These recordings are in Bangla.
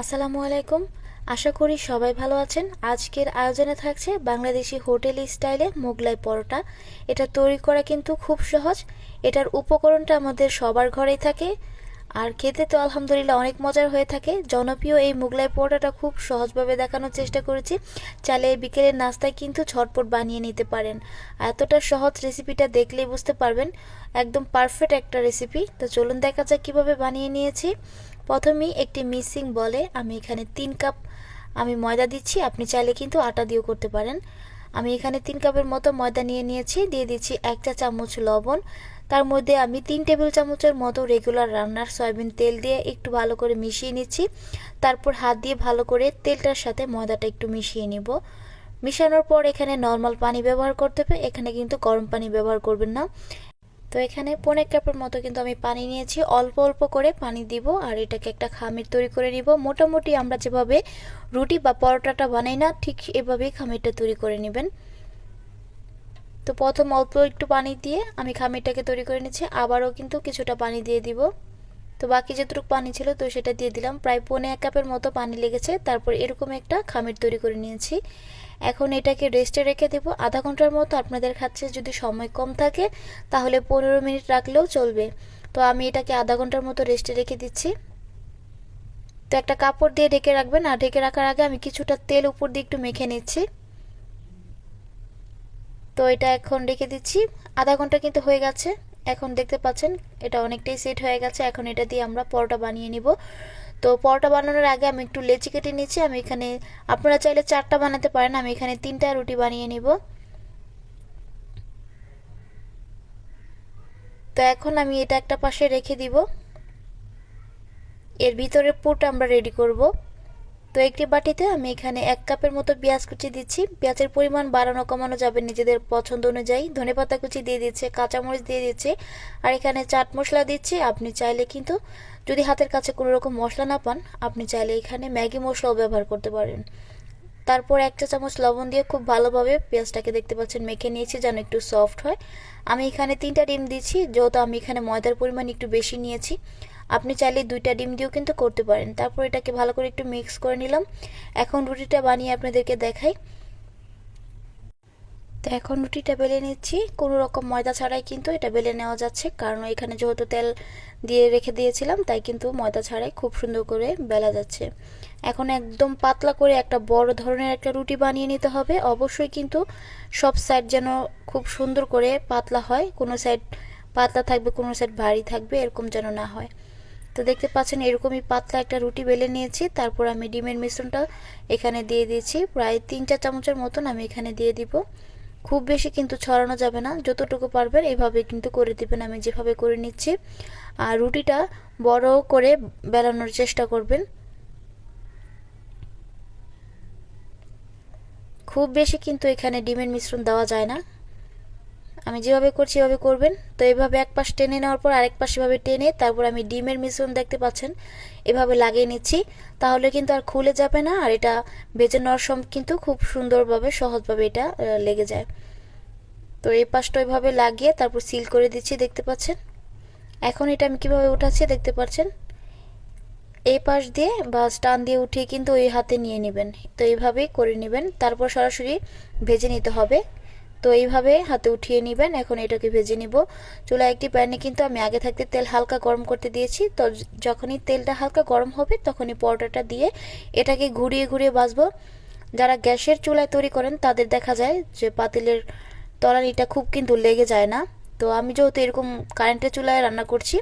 আসসালামু আলাইকুম। আশা করি সবাই ভালো আছেন। আজকের আয়োজনে থাকছে বাংলাদেশি হোটেল স্টাইলে মোগলাই পরোটা। এটা তৈরি করা কিন্তু খুব সহজ। এটার উপকরণটা আমাদের সবার ঘরেই থাকে। আর খেতে তো আলহামদুলিল্লাহ অনেক মজার হয়ে থাকে। জনপ্রিয় এই মোগলাই পরোটাটা খুব সহজভাবে দেখানোর চেষ্টা করেছি। চাইলে বিকেলের নাস্তায় কিন্তু ঝটপট বানিয়ে নিতে পারেন। এতটা সহজ রেসিপিটা দেখলেই বুঝতে পারবেন। একদম পারফেক্ট একটা রেসিপি। তো চলুন দেখা যাক কীভাবে বানিয়ে নিয়েছি। প্রথমেই একটি মিক্সিং বলে, আমি এখানে তিন কাপ, আমি ময়দা দিচ্ছি, আপনি চাইলে কিন্তু আটা দিয়েও করতে পারেন। আমি এখানে তিন কাপের মতো ময়দা নিয়ে নিয়েছি, দিয়ে দিচ্ছি এক চা চামচ লবণ। তার মধ্যে আমি তিন টেবিল চামচের মতো রেগুলার রান্নার সয়াবিন তেল দিয়ে একটু ভালো করে মিশিয়ে নিচ্ছি। তারপর হাত দিয়ে ভালো করে তেলটার সাথে ময়দাটা একটু মিশিয়ে নিব। মিশানোর পর এখানে নর্মাল পানি ব্যবহার করতে হবে, এখানে কিন্তু গরম পানি ব্যবহার করবেন না। তো এখানে পনেরো কাপের মতো কিন্তু আমি পানি নিয়েছি। অল্প অল্প করে পানি দিব আর এটাকে একটা খামির তৈরি করে নিব। মোটামুটি আমরা যেভাবে রুটি বা পরোটাটা বানাই না, ঠিক এভাবেই খামিরটা তৈরি করে নেবেন। তো প্রথম অল্প একটু পানি দিয়ে আমি খামিরটাকে তৈরি করে নিচ্ছি। আবারও কিন্তু কিছুটা পানি দিয়ে দিব। তো বাকি যেটুকু পানি ছিল তো সেটা দিয়ে দিলাম। প্রায় পৌনে এক কাপের মতো পানি লেগেছে, তারপর এরকম একটা খামির তৈরি করে নিয়েছি। এখন এটাকে রেস্টে রেখে দেব। আধা ঘণ্টার মতো আপনাদের কাছে যদি সময় কম থাকে, তাহলে পনেরো মিনিট রাখলেও চলবে। তো আমি এটাকে আধা ঘণ্টার মতো রেস্টে রেখে দিচ্ছি। তো একটা কাপড় দিয়ে ঢেকে রাখবেন, আর ঢেকে রাখার আগে আমি কিছুটা তেল উপর দিয়ে একটু মেখে নিচ্ছি। তো এটা এখন রেখে দিচ্ছি। আধা ঘণ্টা কিন্তু হয়ে গেছে। এখন দেখতে পাচ্ছেন, এটা অনেকটাই সেট হয়ে গেছে। এখন এটা দিয়ে আমরা পরোটা বানিয়ে নিব। তো পরোটা বানানোর আগে আমি একটু লেচি কেটে নিচ্ছি। আমি এখানে, আপনারা চাইলে চারটা বানাতে পারেন। আমি এখানে তিনটা রুটি বানিয়ে নিব। তো এখন আমি এটা একটা পাশে রেখে দিব। এর ভিতরে পুট আমরা রেডি করব। তো একটি বাটিতে আমি এখানে এক কাপের মতো পেঁয়াজ কুচি দিচ্ছি। পেঁয়াজের পরিমাণ বাড়ানো কমানো যাবে নিজেদের পছন্দ অনুযায়ী। ধনে পাতা কুচি দিয়ে দিচ্ছে, কাঁচামরিচ দিয়ে দিচ্ছে, আর এখানে চাট মশলা দিচ্ছি, আপনি চাইলে কিন্তু যদি হাতের কাছে কোনো রকম মশলা না পান, আপনি চাইলে এখানে ম্যাগি মশলাও ব্যবহার করতে পারেন। তারপর এক চা চামচ লবণ দিয়ে খুব ভালোভাবে পেঁয়াজটাকে দেখতে পাচ্ছেন, মেখে নিয়েছি যেন একটু সফট হয়। আমি এখানে তিনটা ডিম দিচ্ছি, যেহেতু আমি এখানে ময়দার পরিমাণ একটু বেশি নিয়েছি। আপনি চাইলে দুইটা ডিম দিয়েও কিন্তু করতে পারেন। তারপর এটাকে ভালো করে একটু মিক্স করে নিলাম। এখন রুটিটা বানিয়ে আপনাদেরকে দেখাই। তো এখন রুটিটা বেলে নিচ্ছি। কোনো রকম ময়দা ছাড়াই কিন্তু এটা বেলে নেওয়া যাচ্ছে। কারণ এখানে যেহেতু তেল দিয়ে রেখে দিয়েছিলাম, তাই কিন্তু ময়দা ছাড়াই খুব সুন্দর করে বেলা যাচ্ছে। এখন একদম পাতলা করে একটা বড় ধরনের একটা রুটি বানিয়ে নিতে হবে। অবশ্যই কিন্তু সব সাইড যেন খুব সুন্দর করে পাতলা হয়। কোনো সাইড পাতলা থাকবে, কোনো সাইড ভারী থাকবে, এরকম যেন না হয়। তো দেখতে পাচ্ছেন এরকমই পাতলা একটা রুটি বেলে নিয়েছি। তারপর আমি ডিমের মিশ্রণটা এখানে দিয়ে দিয়েছি। প্রায় তিন চার চামচের মতন আমি এখানে দিয়ে দিব। খুব বেশি কিন্তু ছড়ানো যাবে না। যতটুকু পারবেন এভাবে কিন্তু করে দিবেন। আমি যেভাবে করে নিচ্ছি, আর রুটিটা বড় করে বেলানোর চেষ্টা করবেন। খুব বেশি কিন্তু এখানে ডিমের মিশ্রণ দেওয়া যায় না। আমি যেভাবে করছি এভাবে করবেন। তো এভাবে এক পাশ টেনে নেওয়ার পর আরেক পাশ এভাবে টেনে তারপর আমি ডিমের মিশ্রণ দেখতে পাচ্ছেন, এভাবে লাগিয়ে নিচ্ছি। তাহলে কিন্তু আর খুলে যাবে না আর এটা বেজে নেওয়ার সময় কিন্তু খুব সুন্দরভাবে, সহজভাবে এটা লেগে যায়। তো এই পাশটা এভাবে লাগিয়ে তারপর সিল করে দিচ্ছি, দেখতে পাচ্ছেন? এখন এটা আমি কীভাবে উঠাচ্ছি দেখতে পাচ্ছেন? এই পাশ দিয়ে বা স্টান দিয়ে উঠিয়ে কিন্তু ওই হাতে নিয়ে নেবেন। তো এইভাবেই করে নেবেন। তারপর সরাসরি ভেজে নিতে হবে। তো এইভাবে হাতে উঠিয়ে নেবেন। এখন এটাকে ভেজে নিব। চুলা একটি প্যানে কিন্তু আমি আগে থাকতে তেল হালকা গরম করতে দিয়েছি। তো যখনই তেলটা হালকা গরম হবে, তখনই পরোটাটা দিয়ে এটাকে ঘুরিয়ে ঘুরিয়ে বাজবো। যারা গ্যাসের চুলায় তৈরি করেন, তাদের দেখা যায় যে পাতিলের তলানিটা খুব কিন্তু লেগে যায় না। তো আমি যেহেতু এরকম কারেন্টের চুলায় রান্না করছি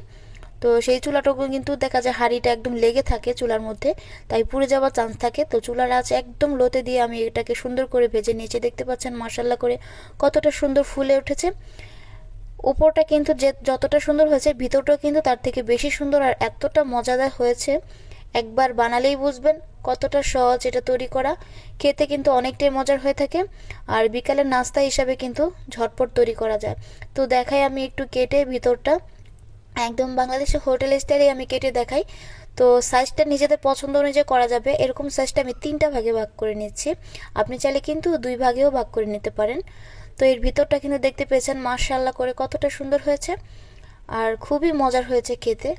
তো সেই চুলাটুকু কিন্তু দেখা যায় হাঁড়িটা একদম লেগে থাকে চুলার মধ্যে, তাই পুড়ে যাওয়ার চান্স থাকে। তো চুলার আছে একদম লোতে দিয়ে আমি এটাকে সুন্দর করে ভেজে নিয়েছি, দেখতে পাচ্ছেন মাসাল্লা করে কতটা সুন্দর ফুলে উঠেছে। উপরটা কিন্তু যে যতটা সুন্দর হয়েছে, ভিতরটাও কিন্তু তার থেকে বেশি সুন্দর আর এতটা মজাদার হয়েছে। একবার বানালেই বুঝবেন কতটা সহজ এটা তৈরি করা। খেতে কিন্তু অনেকটাই মজার হয়ে থাকে আর বিকালের নাস্তা হিসাবে কিন্তু ঝটপট তৈরি করা যায়। তো দেখাই আমি একটু কেটে ভিতরটা। একদম বাংলাদেশের হোটেল স্টাইলে আমি কেটে দেখাই। তো সাইজটা নিজেদের পছন্দ অনুযায়ী করা যাবে। এরকম সাইজটা আমি তিনটা ভাগে ভাগ করে নিচ্ছি। আপনি চাইলে কিন্তু দুই ভাগেও ভাগ করে নিতে পারেন। তো এর ভিতরটা কিন্তু দেখতে পেয়েছেন মার্শাল্লাহ করে কতটা সুন্দর হয়েছে। আর খুবই মজার হয়েছে খেতে।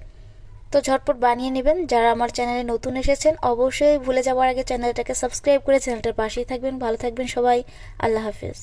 তো ঝটপট বানিয়ে নেবেন। যারা আমার চ্যানেলে নতুন এসেছেন, অবশ্যই ভুলে যাওয়ার আগে চ্যানেলটাকে সাবস্ক্রাইব করে চ্যানেলটার পাশেই থাকবেন। ভালো থাকবেন সবাই। আল্লাহ হাফিজ।